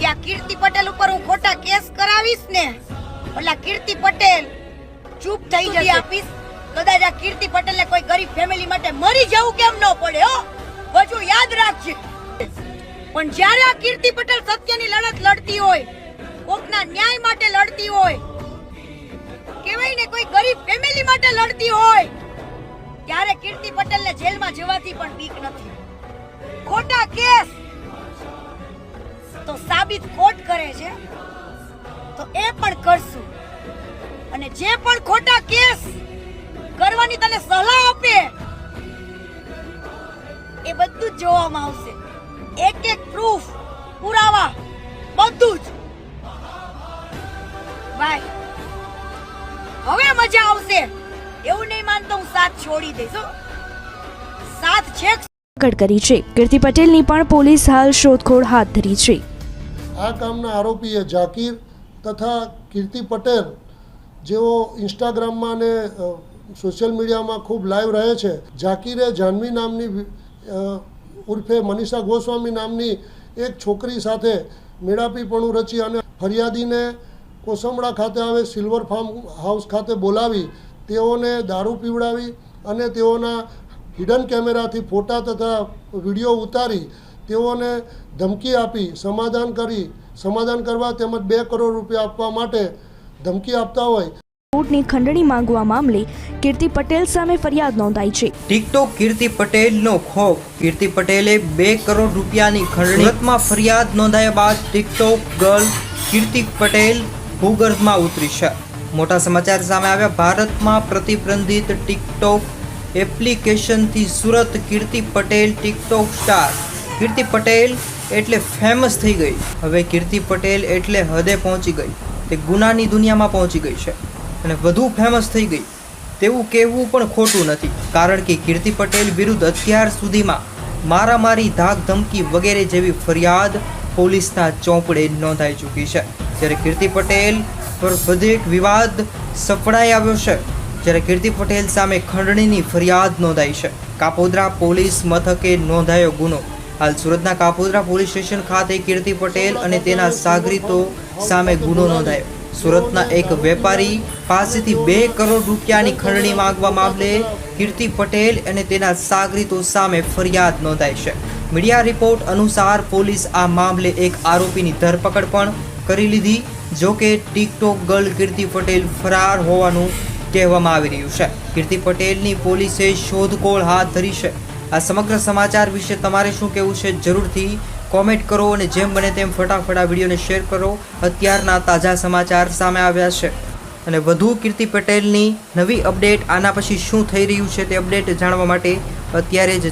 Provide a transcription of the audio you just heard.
કે આ કીર્તિ પટેલ ઉપર હું ખોટા કેસ કરાવીશ ને એટલે કીર્તિ પટેલ ચૂપ થઈ જશે. આપીશ. કદાચ આ કીર્તિ પટેલને કોઈ ગરીબ ફેમિલી માટે મરી જવું કેમ ન પડે હો? બધું યાદ રાખજે. પણ જ્યારે આ કીર્તિ પટેલ સત્યની લડત લડતી હોય કોકના ન્યાય માટે લડતી હોય કહેવાય ને કોઈ ગરીબ ફેમિલી માટે લડતી હોય ત્યારે કીર્તિ પટેલને જેલમાં જવાથી પણ બીક નથી. ખોટા કેસ. તો સાબિત ખોટ કરે છે, તો એ પણ કરશું. અને જે પણ ખોટા કેસ કરવાની તને સલાહ આપે એ બધું જ જોવામાં આવશે. એક એક પ્રૂફ પુરાવા, બધું જ. ભાઈ, હવે મજા આવશે. એવું નહીં માનતો હું સાથ છોડી દઈશ સાથ છે ધરપકડ કરી છે. કીર્તિ પટેલની પણ પોલીસ હાલ શોધખોળ હાથ ધરી છે. આ કામના આરોપીએ ઝાકીર તથા કીર્તિ પટેલ, જેઓ ઇન્સ્ટાગ્રામમાં અને સોશિયલ મીડિયામાં ખૂબ લાઈવ રહે છે. ઝાકીરે જાહ્નવી નામની ઉર્ફે મનીષા ગોસ્વામી નામની એક છોકરી સાથે મેળાપીપણું રચી અને ફરિયાદીને કોસમડા ખાતે આવે સિલ્વર ફાર્મ હાઉસ ખાતે બોલાવી, તેઓને દારૂ પીવડાવી અને તેઓના હિડન કેમેરાથી ફોટા તથા વીડિયો ઉતારી તેઓને ધમકી આપી સમાધાન કરી સમાધાન કરવા તેમજ બે કરોડ રૂપિયા આપવા માટે ધમકી આપતા હોય. કોર્ટની ખંડણી માંગવા મામલે કીર્તિ પટેલ સામે ફરિયાદ નોંધાઈ છે. ટિકટોક કીર્તિ પટેલનો ખોફ. કીર્તિ પટેલે બે કરોડ રૂપિયાની ખંડણી સુરતમાં ફરિયાદ નોંધાયા બાદ ટિકટોક ગર્લ કીર્તિ પટેલ ભૂગર્ભમાં ઉતરી છે. મોટા સમાચાર સામે આવ્યા. ભારતમાં પ્રતિબંધિત ટિકટોક એપ્લિકેશનથી સુરત કીર્તિ પટેલ ટિકટોક સ્ટાર કીર્તિ પટેલ એટલે ફેમસ થઈ ગઈ. હવે કીર્તિ પટેલ એટલે હદે પહોંચી ગઈ. તે ગુનાની દુનિયામાં પહોંચી ગઈ છે. અને વધુ ફેમસ થઈ ગઈ. તેવું કહેવું પણ ખોટું નથી. કારણ કે કીર્તિ પટેલ વિરુદ્ધ અત્યાર સુધીમાં મારામારી ધાક ધમકી વગેરે જેવી ફરિયાદ પોલીસના ચોપડે નોંધાઈ ચૂકી છે. જ્યારે કીર્તિ પટેલ પર વધુ એક વિવાદ સફળાઈ આવ્યો છે, જ્યારે કીર્તિ પટેલ સામે ખંડણીની ફરિયાદ નોંધાઈ છે. કાપોદ્રા પોલીસ મથકે નોંધાયો ગુનો. હાલ સુરતના કાપોદરા પોલીસ સ્ટેશન ખાતે કીર્તિ પટેલ અને તેના સાગરીતો સામે ગુનો નોંધાયો. સુરતના એક વેપારી પાસેથી બે કરોડ રૂપિયાની ખંડણી માંગવા મામલે કીર્તિ પટેલ અને તેના સાગરીતો સામે ફરિયાદ નોંધાઈ છે. મીડિયા રિપોર્ટ અનુસાર પોલીસ આ મામલે એક આરોપીની ધરપકડ પણ કરી લીધી, જો કે ટિકટોક ગર્લ કીર્તિ પટેલ ફરાર હોવાનું કહેવામાં આવી રહ્યું છે. કીર્તિ પટેલની પોલીસે શોધખોળ હાથ ધરી છે. આ સમગ્ર સમાચાર વિશે તમારે શું કહેવું છે જરૂરથી કોમેન્ટ કરો અને જેમ બને તેમ ફટાફટ આ વિડીયોને શેર કરો. અત્યારના તાજા સમાચાર સામે આવ્યા છે. અને વધુ કીર્તિ પટેલની નવી અપડેટ આના પછી શું થઈ રહ્યું છે તે અપડેટ જાણવા માટે અત્યારે જ